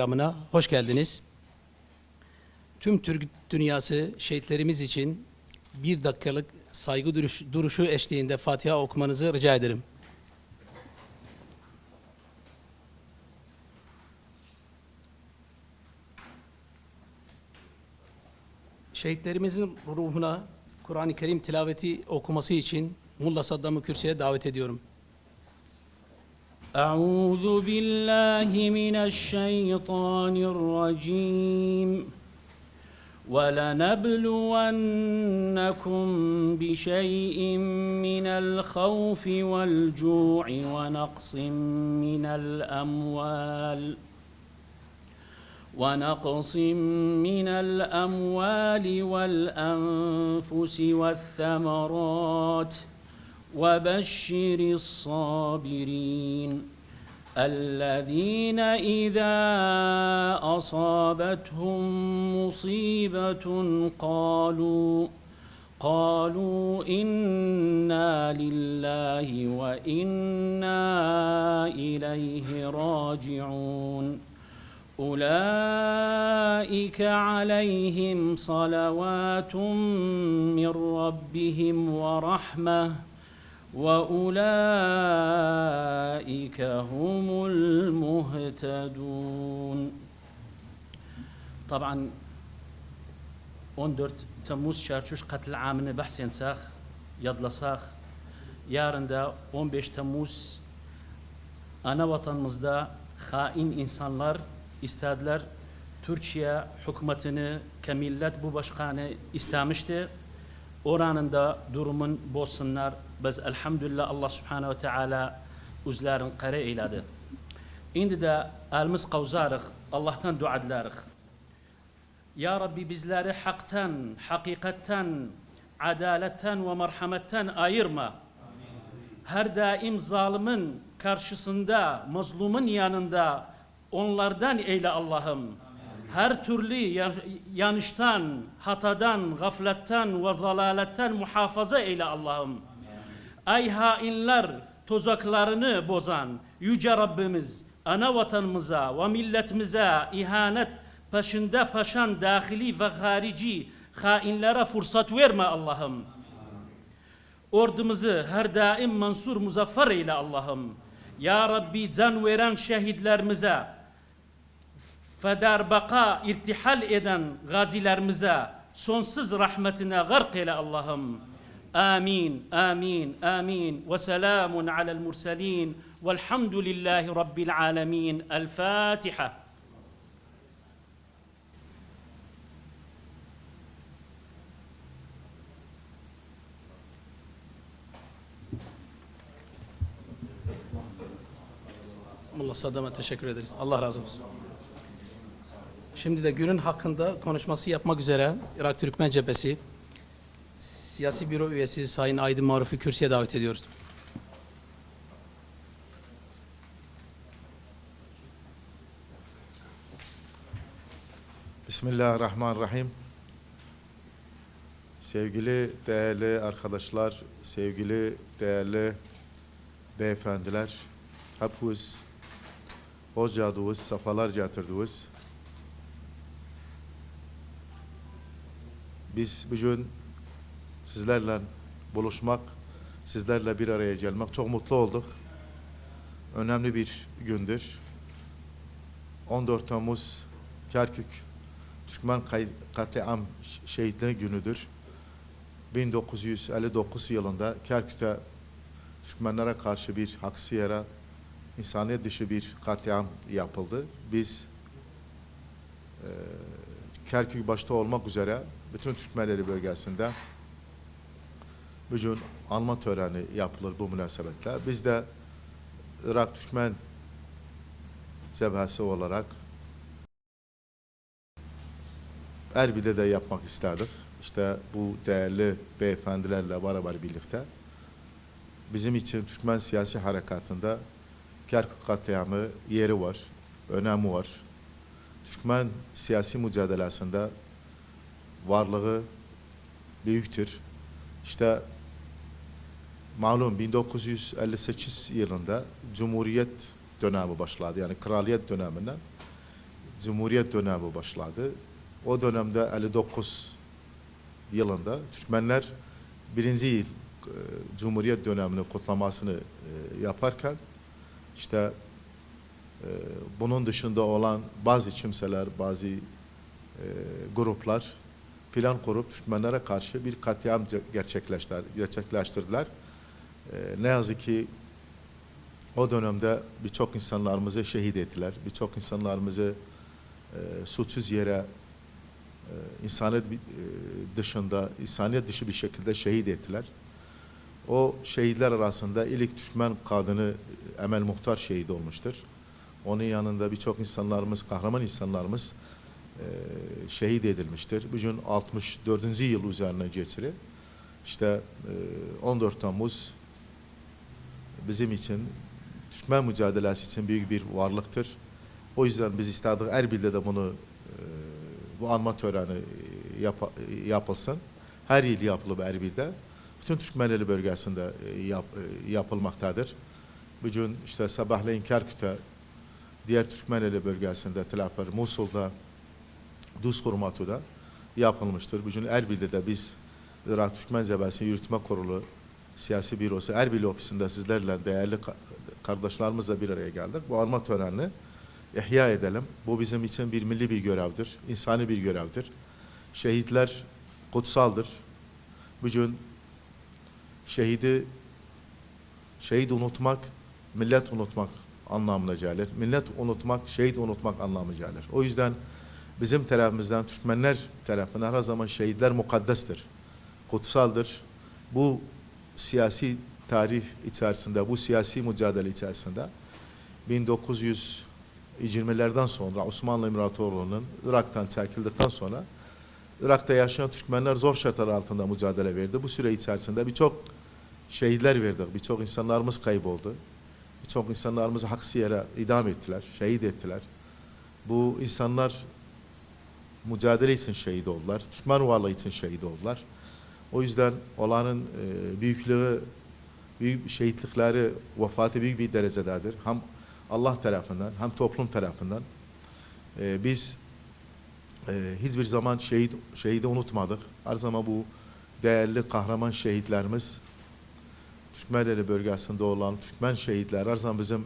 programına hoş geldiniz. Tüm Türk dünyası şehitlerimiz için bir dakikalık saygı duruş- duruşu eşliğinde Fatiha okumanızı rica ederim. Şehitlerimizin ruhuna Kur'an-ı Kerim tilaveti okuması için Mulla Saddam'ı kürsüye davet ediyorum. أعوذ بالله من الشيطان الرجيم. ولنبلونكم بشيء من الخوف والجوع ونقص من الأموال. ونقص من الأموال والأنفس والثمرات. وبشر الصابرين الذين إذا أصابتهم مصيبة قالوا قالوا إنا لله وإنا إليه راجعون. أولئك عليهم صلوات من ربهم ورحمة. وأولئك هم المهتدون طبعا 14 Temmuz Çarçuş katil amını bahsensek, yadlasak, yarın da 15 Temmuz ana vatanımızda hain insanlar istediler Türkiye hükümetini kemillet bu başkanı istemişti. Oranın da durumun bozsunlar. Biz elhamdülillah Allah subhanehu ve teala uzların kare eyledi. Şimdi de elimiz kavzarıq, Allah'tan dua. Ya Rabbi bizleri haktan, hakikatten, adaletten ve merhametten ayırma. Her daim zalimin karşısında, mazlumun yanında onlardan eyle Allah'ım. Her türlü ya- yanlıştan, hatadan, gafletten ve zalaletten muhafaza eyle Allah'ım. Ey hainler tuzaklarını bozan yüce Rabbimiz ana vatanımıza ve milletimize ihanet peşinde paşan dahili ve harici hainlere fırsat verme Allah'ım. Ordumuzu her daim mansur muzaffer eyle Allah'ım. Ya Rabbi can veren şehitlerimize, فدار بقاء ارتحال إذن غازي لارمزا سونسز رحمتنا غرق إلى اللهم. آمين آمين آمين. وسلام على المرسلين. والحمد لله رب العالمين. الفاتحة. الله صدمة تشكر الله رازم Şimdi de günün hakkında konuşması yapmak üzere Irak Türkmen Cephesi Siyasi Büro Üyesi Sayın Aydın Maruf'u kürsüye davet ediyoruz. Bismillahirrahmanirrahim. Sevgili değerli arkadaşlar, sevgili değerli beyefendiler, hepiniz hoş geldiniz, sefalar getirdiniz. Biz bugün sizlerle buluşmak, sizlerle bir araya gelmek çok mutlu olduk. Önemli bir gündür. 14 Temmuz Kerkük Türkmen katliam şehitliği günüdür. 1959 yılında Kerkük'te Türkmenlere karşı bir haksız yere insaniyet dışı bir katliam yapıldı. Biz e, Kerkük başta olmak üzere bütün Türkmenleri bölgesinde bugün anma töreni yapılır bu münasebetle. Biz de Irak Türkmen cebhesi olarak Erbil'de de yapmak istedik. İşte bu değerli beyefendilerle beraber birlikte bizim için Türkmen siyasi harekatında Kerkük katliamı yeri var, önemi var. Türkmen siyasi mücadelesinde varlığı büyüktür. İşte malum 1958 yılında Cumhuriyet dönemi başladı. Yani kraliyet döneminden Cumhuriyet dönemi başladı. O dönemde 59 yılında Türkmenler birinci yıl e, Cumhuriyet dönemini kutlamasını e, yaparken işte e, bunun dışında olan bazı kimseler, bazı e, gruplar plan kurup Türkmenlere karşı bir katliam gerçekleştirdiler. E, ne yazık ki o dönemde birçok insanlarımızı şehit ettiler. Birçok insanlarımızı e, suçsuz yere e, insaniyet e, dışında, insaniyet dışı bir şekilde şehit ettiler. O şehitler arasında ilk Türkmen kadını Emel Muhtar şehit olmuştur. Onun yanında birçok insanlarımız, kahraman insanlarımız şehit edilmiştir. Bugün 64. yıl üzerine geçiri. İşte e, 14 Temmuz bizim için Türkmen mücadelesi için büyük bir varlıktır. O yüzden biz istedik Erbil'de de bunu e, bu anma töreni e, yap, e, yapılsın. Her yıl yapılır Erbil'de. Bütün Türkmeneli bölgesinde e, yap, e, yapılmaktadır. Bugün işte sabahleyin Kerkük'te, diğer Türkmeneli bölgesinde, Telafer, Musul'da, Duz Kurmatu'da yapılmıştır. Bugün Erbil'de de biz Irak Türkmen Cebesi Yürütme Kurulu Siyasi Bürosu Erbil ofisinde sizlerle değerli ka- kardeşlerimizle bir araya geldik. Bu arma törenini ihya edelim. Bu bizim için bir milli bir görevdir, insani bir görevdir. Şehitler kutsaldır. Bugün şehidi şehit unutmak, millet unutmak anlamına gelir. Millet unutmak, şehit unutmak anlamına gelir. O yüzden bizim tarafımızdan Türkmenler tarafından her zaman şehitler mukaddestir. Kutsaldır. Bu siyasi tarih içerisinde, bu siyasi mücadele içerisinde 1920'lerden sonra Osmanlı İmparatorluğu'nun Irak'tan çekildikten sonra Irak'ta yaşayan Türkmenler zor şartlar altında mücadele verdi. Bu süre içerisinde birçok şehitler verdik, birçok insanlarımız kayboldu. Birçok insanlarımızı haksız yere idam ettiler, şehit ettiler. Bu insanlar mücadele için şehit oldular, Türkmen varlığı için şehit oldular. O yüzden onların e, büyüklüğü, büyük şehitlikleri, vefatı büyük bir derecededir. Hem Allah tarafından hem toplum tarafından. E, biz e, hiçbir zaman şehit şehidi unutmadık. Her zaman bu değerli kahraman şehitlerimiz Türkmenleri bölgesinde olan Türkmen şehitler her zaman bizim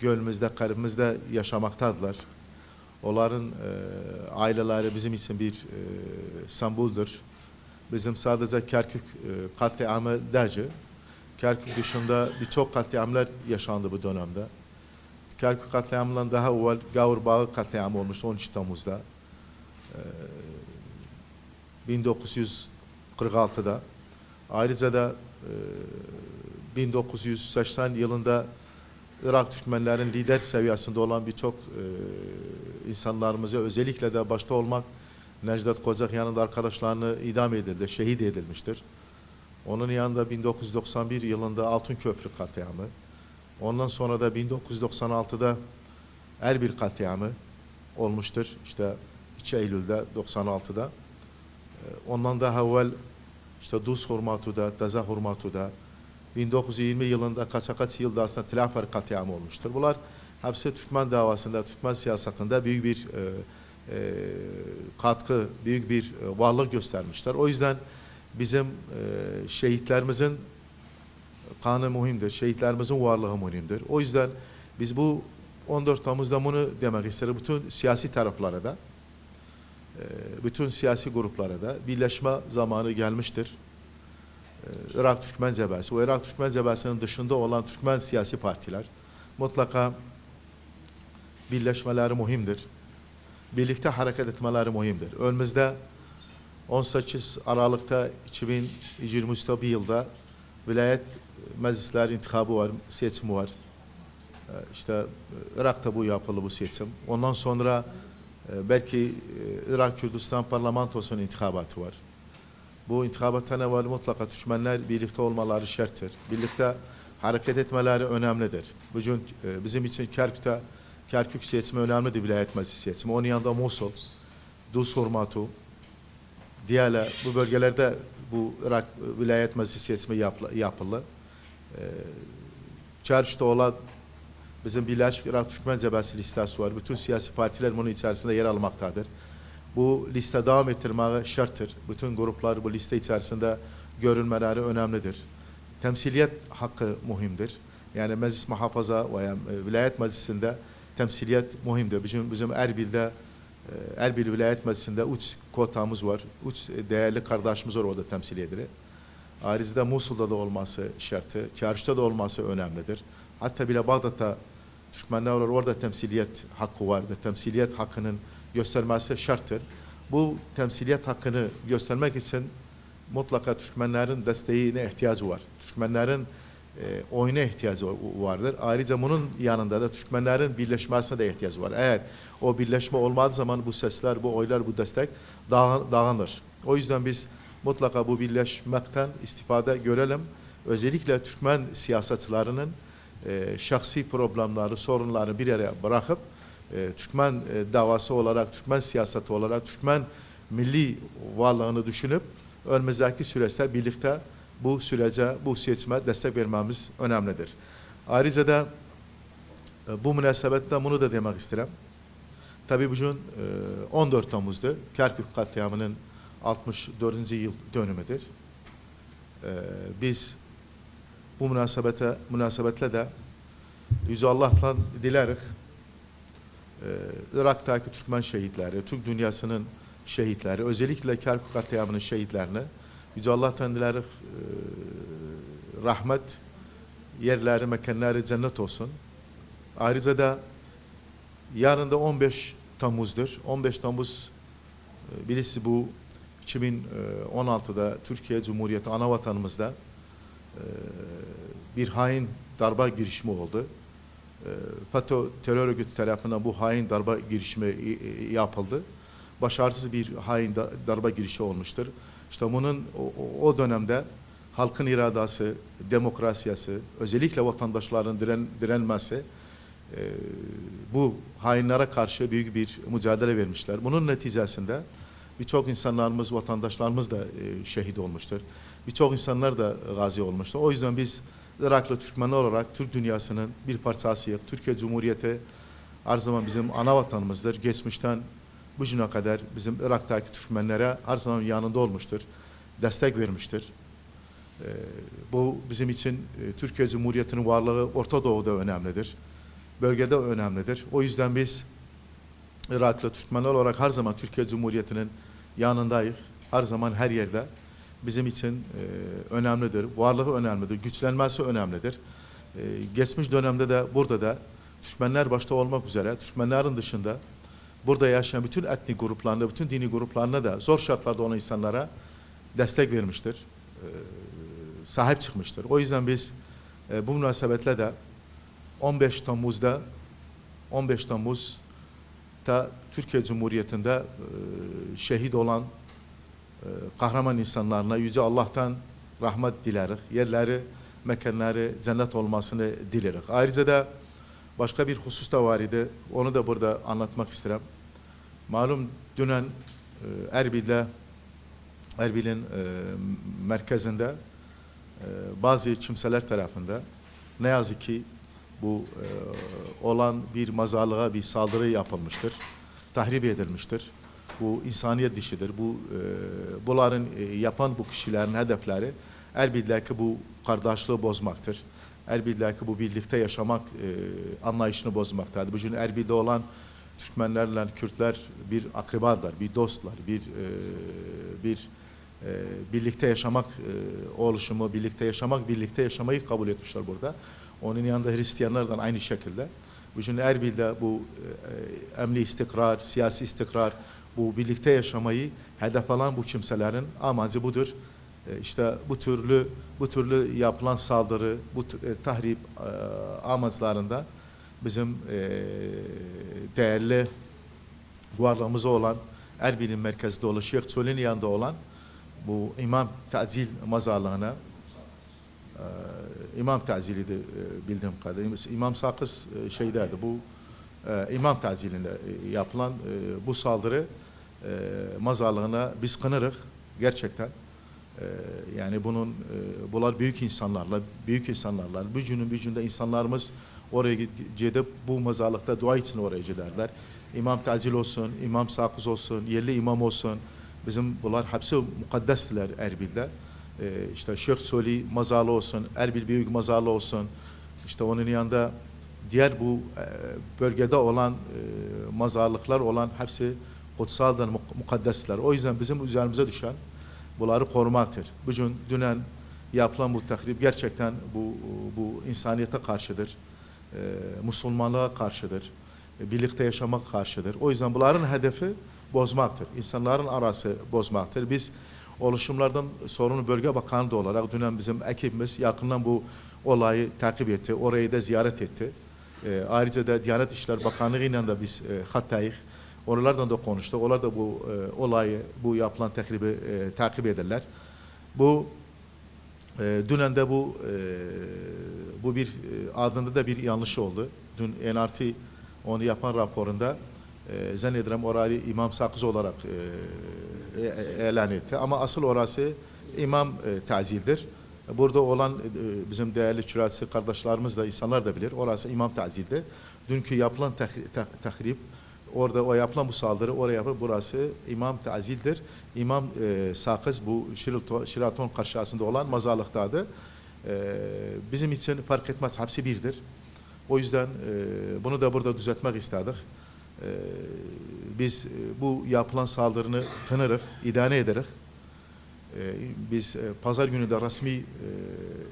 gönlümüzde, kalbimizde yaşamaktadırlar. Onların e, aileleri bizim için bir e, semboldür. Bizim sadece Kerkük e, katliamı değil, Kerkük dışında birçok katliamlar yaşandı bu dönemde. Kerkük katliamından daha evvel Gavur Bağı katliamı olmuştu 13 Temmuz'da. Ee, 1946'da. Ayrıca da e, 1980 yılında Irak Türkmenlerin lider seviyesinde olan birçok e, insanlarımıza özellikle de başta olmak Necdet Kocak yanında arkadaşlarını idam edildi, şehit edilmiştir. Onun yanında 1991 yılında Altın Köprü katliamı, ondan sonra da 1996'da Erbil katliamı olmuştur. İşte 2 Eylül'de 96'da. Ee, Ondan daha evvel işte Duz Hurmatu'da, Daza Hurmatu'da 1920 yılında kaça kaç yılda aslında Tilafer katliamı olmuştur. Bunlar hepsi Türkmen davasında, Türkmen siyasetinde büyük bir e, e, katkı, büyük bir e, varlık göstermişler. O yüzden bizim e, şehitlerimizin kanı mühimdir, şehitlerimizin varlığı mühimdir. O yüzden biz bu 14 Temmuz'da bunu demek isteriz. Bütün siyasi taraflara da, e, bütün siyasi gruplara da birleşme zamanı gelmiştir. E, Irak Türkmen Cebesi, o Irak Türkmen Cebesi'nin dışında olan Türkmen siyasi partiler mutlaka birleşmeleri mühimdir. Birlikte hareket etmeleri mühimdir. Önümüzde 18 Aralık'ta 2023'te bir yılda vilayet meclisleri intihabı var, seçimi var. Ee, İşte e, Irak'ta bu yapılı bu seçim. Ondan sonra e, belki e, Irak Kürdistan parlamentosunun intihabatı var. Bu intihabattan evvel mutlaka Türkmenler birlikte olmaları şarttır. Birlikte hareket etmeleri önemlidir. Bugün e, bizim için Kerkük'te Kerkük seçimi önemlidir vilayet meclisi seçimi. Onun yanında Musul, Duz Hurmatu, Diyala bu bölgelerde bu Irak e, vilayet meclisi seçimi yapılı. yapılı. Ee, Çarşıda olan Bizim Birleşik Irak Türkmen Cebesi listesi var. Bütün siyasi partiler bunun içerisinde yer almaktadır. Bu liste devam ettirmeye şarttır. Bütün gruplar bu liste içerisinde görülmeleri önemlidir. Temsiliyet hakkı muhimdir. Yani meclis muhafaza veya e, vilayet meclisinde temsiliyet muhimdir. Bizim, bizim Erbil'de e, Erbil Vilayet Meclisi'nde üç kotamız var. Üç değerli kardeşimiz var orada temsil edilir. Ariz'de Musul'da da olması şartı, Çarşı'da da olması önemlidir. Hatta bile Bağdat'ta Türkmenler var, orada temsiliyet hakkı vardır. Temsiliyet hakkının göstermesi şarttır. Bu temsiliyet hakkını göstermek için mutlaka Türkmenlerin desteğine ihtiyacı var. Türkmenlerin e, oyuna ihtiyacı vardır. Ayrıca bunun yanında da Türkmenlerin birleşmesine de ihtiyacı var. Eğer o birleşme olmadığı zaman bu sesler, bu oylar, bu destek dağ- dağılır. O yüzden biz mutlaka bu birleşmekten istifade görelim. Özellikle Türkmen siyasetçilerinin e, şahsi problemleri, sorunları bir yere bırakıp e, Türkmen e, davası olarak, Türkmen siyaseti olarak, Türkmen milli varlığını düşünüp önümüzdeki süreçte birlikte bu sürece, bu seçime destek vermemiz önemlidir. Ayrıca da e, bu münasebetle bunu da demek isterim. Tabii bugün e, 14 Temmuz'da Kerkük katliamının 64. yıl dönümüdür. E, biz bu münasebete münasebetle de Yüce Allah'tan dileriz. E, Irak'taki Türkmen şehitleri, Türk dünyasının şehitleri, özellikle Kerkük katliamının şehitlerini Yüce Allah'tan dileriz e, rahmet, yerleri, mekanları cennet olsun. Ayrıca da yarın da 15 Temmuz'dur. 15 Temmuz e, birisi bu 2016'da Türkiye Cumhuriyeti ana vatanımızda e, bir hain darba girişimi oldu. E, FETÖ terör örgütü tarafından bu hain darba girişimi e, e, yapıldı. Başarısız bir hain da- darba girişi olmuştur. İşte bunun o, dönemde halkın iradası, demokrasiyası, özellikle vatandaşların diren, direnmesi e, bu hainlere karşı büyük bir mücadele vermişler. Bunun neticesinde birçok insanlarımız, vatandaşlarımız da e, şehit olmuştur. Birçok insanlar da gazi olmuştur. O yüzden biz Iraklı Türkmenler olarak Türk dünyasının bir parçasıyız. Türkiye Cumhuriyeti her zaman bizim ana vatanımızdır. Geçmişten bugüne kadar bizim Irak'taki Türkmenlere her zaman yanında olmuştur. Destek vermiştir. Ee, bu bizim için e, Türkiye Cumhuriyeti'nin varlığı Orta Doğu'da önemlidir. Bölgede önemlidir. O yüzden biz Iraklı Türkmenler olarak her zaman Türkiye Cumhuriyeti'nin yanındayız. Her zaman her yerde bizim için e, önemlidir. Varlığı önemlidir. Güçlenmesi önemlidir. E, geçmiş dönemde de burada da Türkmenler başta olmak üzere Türkmenlerin dışında burada yaşayan bütün etnik gruplarına, bütün dini gruplarına da zor şartlarda olan insanlara destek vermiştir. Sahip çıkmıştır. O yüzden biz bu münasebetle de 15 Temmuz'da 15 Temmuz'da Türkiye Cumhuriyeti'nde şehit olan kahraman insanlarına Yüce Allah'tan rahmet dileriz. Yerleri, mekanları cennet olmasını dileriz. Ayrıca da başka bir husus da var idi. Onu da burada anlatmak isterim. Malum dünen e, Erbil'de Erbil'in e, merkezinde e, bazı kimseler tarafında ne yazık ki bu e, olan bir mazarlığa bir saldırı yapılmıştır. Tahrip edilmiştir. Bu insaniyet dişidir. Bu e, bunların e, yapan bu kişilerin hedefleri Erbil'deki bu kardeşliği bozmaktır. Erbil'deki bu birlikte yaşamak e, anlayışını bozmaktadır. Bugün Erbil'de olan Türkmenlerle Kürtler bir akrabalar, bir dostlar, bir e, bir e, birlikte yaşamak e, oluşumu, birlikte yaşamak, birlikte yaşamayı kabul etmişler burada. Onun yanında Hristiyanlardan aynı şekilde. Bugün Erbil'de bu e, emni istikrar, siyasi istikrar, bu birlikte yaşamayı hedef alan bu kimselerin amacı budur. E, işte bu türlü bu türlü yapılan saldırı, bu e, tahrip e, amaçlarında bizim değerli varlığımıza olan Erbil'in merkezinde olan Şeyh Çölü'nün yanında olan bu İmam Tazil mazarlığına İmam Tazil'iydi e, bildiğim kadarıyla. İmam Sakız e, şeydeydi bu İmam Tazil'inde e, yapılan bu saldırı mazarlığına biz kınırık gerçekten. E, yani bunun e, bunlar büyük insanlarla, büyük insanlarla, bir günde insanlarımız oraya gid- gidip bu mezarlıkta dua için oraya giderler. İmam Tacil olsun, İmam Sakız olsun, yerli imam olsun. Bizim bunlar hepsi mukaddesler Erbil'de. Ee, işte Şeyh Soli mazarlı olsun, Erbil Büyük mazarlı olsun. İşte onun yanında diğer bu e, bölgede olan e, mazarlıklar olan hepsi kutsaldır, muk- mukaddesler. O yüzden bizim üzerimize düşen bunları korumaktır. Bugün dünen yapılan bu tahrip gerçekten bu bu insaniyete karşıdır. E, Müslümanlığa karşıdır. E, birlikte yaşamak karşıdır. O yüzden bunların hedefi bozmaktır. İnsanların arası bozmaktır. Biz oluşumlardan sorumlu bölge bakanı da olarak dünen bizim ekibimiz yakından bu olayı takip etti. Orayı da ziyaret etti. E, ayrıca da Diyanet İşleri Bakanlığı ile de biz e, hattayız. Oralardan da konuştuk. Onlar da bu e, olayı, bu yapılan tahribi e, takip ederler. Bu e, dünen de bu e, bu bir e, adında da bir yanlış oldu. Dün NRT onu yapan raporunda e, zannederim orayı İmam Sakız olarak e, e, elan etti. Ama asıl orası İmam e, Tazil'dir. Burada olan e, bizim değerli çüratçı kardeşlerimiz de insanlar da bilir. Orası İmam Tazil'de. Dünkü yapılan tahri- tah- tahrip Orada o yapılan bu saldırı oraya yapılır. Burası İmam Tazil'dir. İmam e, Sakız bu Şiraton, Şiraton karşısında olan mazarlıktadır. E, bizim için fark etmez. Hepsi birdir. O yüzden e, bunu da burada düzeltmek istedik. E, biz e, bu yapılan saldırını tanırız, idare ederiz. E, biz e, pazar günü de resmi e,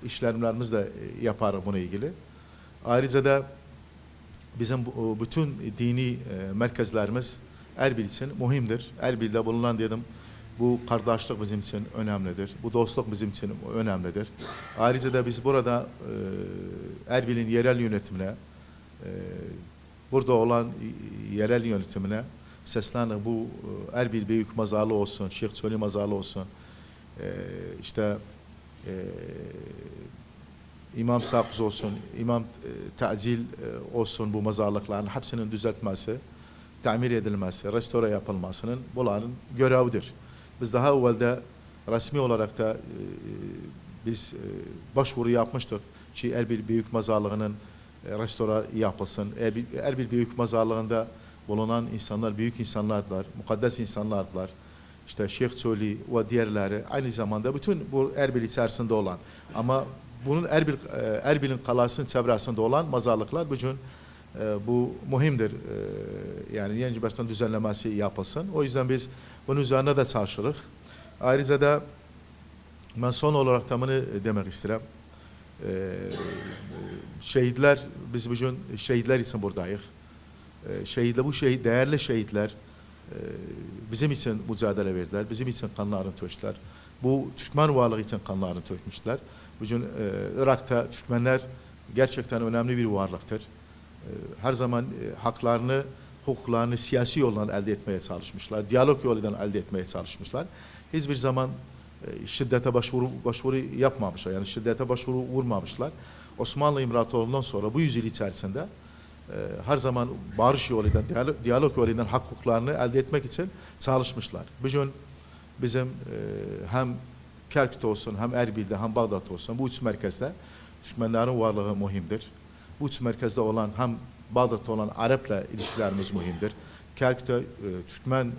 işlemlerimizle e, yaparız buna ilgili. Ayrıca da bizim bütün dini e, merkezlerimiz Erbil için mühimdir. Erbil'de bulunan dedim bu kardeşlik bizim için önemlidir. Bu dostluk bizim için önemlidir. Ayrıca da biz burada e, Erbil'in yerel yönetimine e, burada olan yerel yönetimine seslenir. Bu Erbil Büyük Mazarlı olsun, Şeyh Çoli Mazarlı olsun. E, işte e, İmam Sakız olsun, İmam e, Tacil e, olsun bu mazarlıkların hepsinin düzeltmesi, tamir edilmesi, restore yapılmasının bunların görevidir. Biz daha evvelde resmi olarak da e, biz başvuru yapmıştık ki Erbil Büyük Mazarlığı'nın e, restore yapılsın. Erbil, Büyük Mazarlığı'nda bulunan insanlar büyük insanlardılar, mukaddes insanlardılar. İşte Şeyh Çoli ve diğerleri aynı zamanda bütün bu Erbil içerisinde olan ama bunun Erbil e, Erbil'in kalasının çevresinde olan mazarlıklar bugün e, bu muhimdir. E, yani yeni baştan düzenlemesi yapılsın. O yüzden biz bunun üzerine de çalışırız. Ayrıca da ben son olarak da demek istedim. E, şehitler, biz bugün şehitler için buradayız. E, şehitler, bu şehit, değerli şehitler e, bizim için mücadele verdiler. Bizim için kanlarını tökdüler. Bu Türkmen varlığı için kanlarını tökmüşler. Bugün e, Irak'ta Türkmenler gerçekten önemli bir varlıktır. E, her zaman e, haklarını, hukuklarını siyasi yoldan elde etmeye çalışmışlar. Diyalog yolundan elde etmeye çalışmışlar. Hiçbir zaman e, şiddete başvuru başvuru yapmamışlar. Yani şiddete başvuru vurmamışlar. Osmanlı İmparatorluğu'ndan sonra bu yüzyıl içerisinde e, her zaman barış yoluyla, diyalog, diyalog yoluyla hak hukuklarını elde etmek için çalışmışlar. Bugün bizim e, hem Kerkük'te olsun, hem Erbil'de, hem Bağdat'ta olsun bu üç merkezde Türkmenlerin varlığı mühimdir. Bu üç merkezde olan hem Bağdat'ta olan Arap'la ilişkilerimiz mühimdir. Kerkük'te e, Türkmen,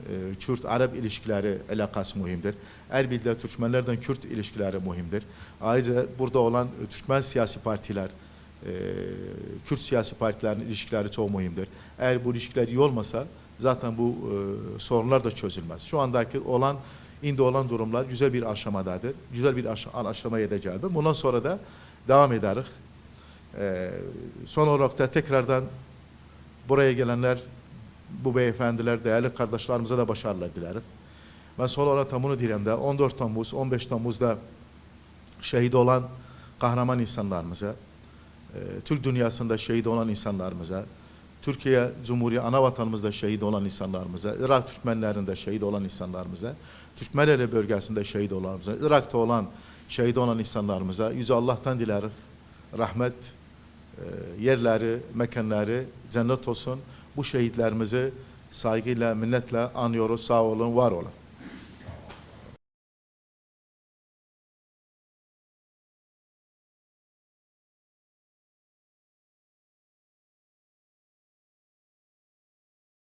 e, Arap ilişkileri alakası mühimdir. Erbil'de Türkmenlerden Kürt ilişkileri mühimdir. Ayrıca burada olan Türkmen siyasi partiler, Kürt siyasi partilerin ilişkileri çok mühimdir. Eğer bu ilişkiler iyi olmasa zaten bu sorunlar da çözülmez. Şu andaki olan indi olan durumlar güzel bir aşamadadır. Güzel bir aş aşamaya da geldi. Bundan sonra da devam ederiz. E, son olarak da tekrardan buraya gelenler, bu beyefendiler, değerli kardeşlerimize de başarılar dileriz. Ben son olarak da bunu diyeyim de 14 Temmuz, 15 Temmuz'da şehit olan kahraman insanlarımıza, e, Türk dünyasında şehit olan insanlarımıza, Türkiye Cumhuriyeti ana vatanımızda şehit olan insanlarımıza, Irak Türkmenlerinde şehit olan insanlarımıza, Türkmenleri bölgesinde şehit olanlarımıza, Irak'ta olan şehit olan insanlarımıza Yüce Allah'tan dileriz. Rahmet, e, yerleri, mekanları cennet olsun. Bu şehitlerimizi saygıyla, minnetle anıyoruz. Sağ olun, var olun.